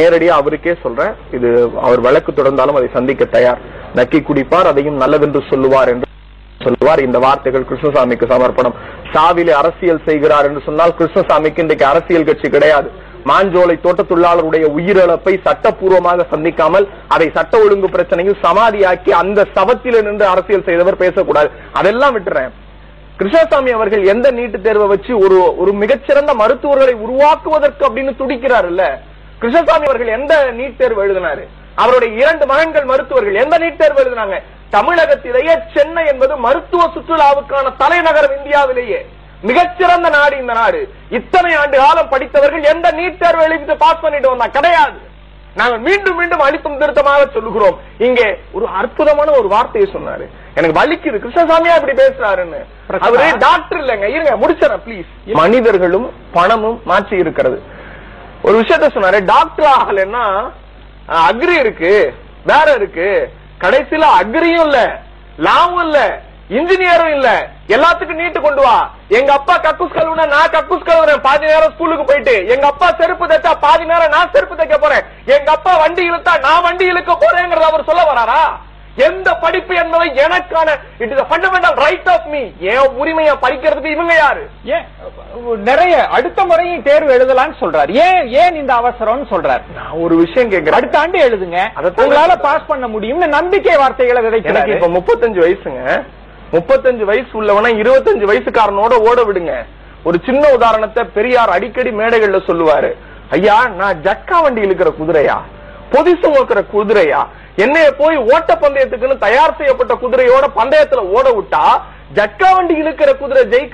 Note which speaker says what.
Speaker 1: நேரடியா அவருக்கே சொல்றேன். இது அவர் வழக்கு தொடர்ந்தாலும் அதை சந்திக்க தயார். நக்கி குடிப்பார் அதையும் நல்லதென்று சொல்லுவார் என்று சொல்லுவார். இந்த வார்த்தைகள் கிருஷ்ணசாமிக்கு சமர்ப்பணம். சாவிலே அரசியல் செய்கிறார் என்று சொன்னால் கிருஷ்ணசாமிக்கு இன்றைக்கு அரசியல் கட்சி கிடையாது. மாஞ்சோலை தோட்ட தொழிலாளருடைய உயிரிழப்பை சட்டப்பூர்வமாக சந்திக்காமல் அதை சட்ட ஒழுங்கு பிரச்சனையும் சமாதியாக்கி அந்த சபத்தில நின்று அரசியல் செய்தவர் பேசக்கூடாது. அதெல்லாம் விட்டுறேன். கிருஷ்ணசாமி அவர்கள் எந்த நீட்டு தேர்வை வச்சு ஒரு ஒரு மிகச்சிறந்த மருத்துவர்களை உருவாக்குவதற்கு அப்படின்னு துடிக்கிறார் இல்ல? கிருஷ்ணசாமி அவர்கள் எந்த நீட் தேர்வு எழுதினாரு? அவருடைய இரண்டு மகன்கள் மருத்துவர்கள் எந்த நீட் தேர்வு எழுதினாங்க? தமிழகத்திலேயே சென்னை என்பது மருத்துவ சுற்றுலாவுக்கான தலைநகரம் இந்தியாவிலேயே. மிகச்சிறந்த நாடு இந்த நாடு. இத்தனை ஆண்டு காலம் படித்தவர்கள் எந்த நீட் தேர்வு எழுதி பாஸ் பண்ணிட்டு வந்தா கிடையாது. நாங்கள் மீண்டும் மீண்டும் அழுத்தம் திருத்தமாக சொல்லுகிறோம். இங்கே ஒரு அற்புதமான ஒரு வார்த்தையை சொன்னாரு. எனக்கு வலிக்குது. கிருஷ்ணசாமியா இப்படி பேசுறாருன்னு. அவரு டாக்டர் இல்லைங்க. இருங்க முடிச்சிடறேன் ப்ளீஸ் மனிதர்களும் பணமும் மாற்றி இருக்கிறது. ஒரு விஷயத்த சொன்னாரு டாக்டர் ஆகலைன்னா அக்ரி இருக்கு வேற இருக்கு. கடைசியில அக்ரியும் இல்ல லாவும் இல்ல இன்ஜினியரும் இல்ல. எல்லாத்துக்கும் நீட்டு கொண்டு வா. எங்க அப்பா கக்கூஸ் கழுவுனா நான் கக்கூஸ் கழுவுறேன். பாதி நேரம் ஸ்கூலுக்கு போயிட்டு எங்க அப்பா செருப்பு தைச்சா பாதி நேரம் நான் செருப்பு தைக்க போறேன். எங்க அப்பா வண்டி இழுத்தா நான் வண்டி இழுக்க போறேங்கிறத அவர் சொல்ல வராரா? எந்த படிப்பு என்பதை எனக்கான it is fundamental right of me என் உரிமையை பறிக்கிறதுக்கு இவங்க யாரு?
Speaker 2: ஏன் நிறைய அடுத்த முறையும் தேர்வு எழுதலாம்னு சொல்றாரு. ஏன் ஏன் இந்த அவசரம்னு சொல்றாரு?
Speaker 1: நான் ஒரு விஷயம் கேட்கிறேன்.
Speaker 2: அடுத்த ஆண்டு எழுதுங்க. உங்களால பாஸ் பண்ண முடியும்னு நம்பிக்கை வார்த்தைகளை விதைக்கிறாரு.
Speaker 1: இப்ப முப்பத்தஞ்சு வயசுங்க. முப்பத்தஞ்சு வயசு உள்ளவன இருபத்தஞ்சு வயசுக்காரனோட ஓட விடுங்க. ஒரு சின்ன உதாரணத்தை பெரியார் அடிக்கடி மேடைகள்ல சொல்லுவாரு. ஐயா நான் ஜக்கா வண்டி இழுக்கிற குதிரையா? பொதி சுமக்கிற குதிரையா? என்னைய போய் ஓட்ட பந்தயத்துக்குன்னு தயார் செய்யப்பட்ட குதிரையோட பந்தயத்துல ஓட விட்டா ஜட்கா வண்டி இழுக்கிற குதிரை ஜெயிக்க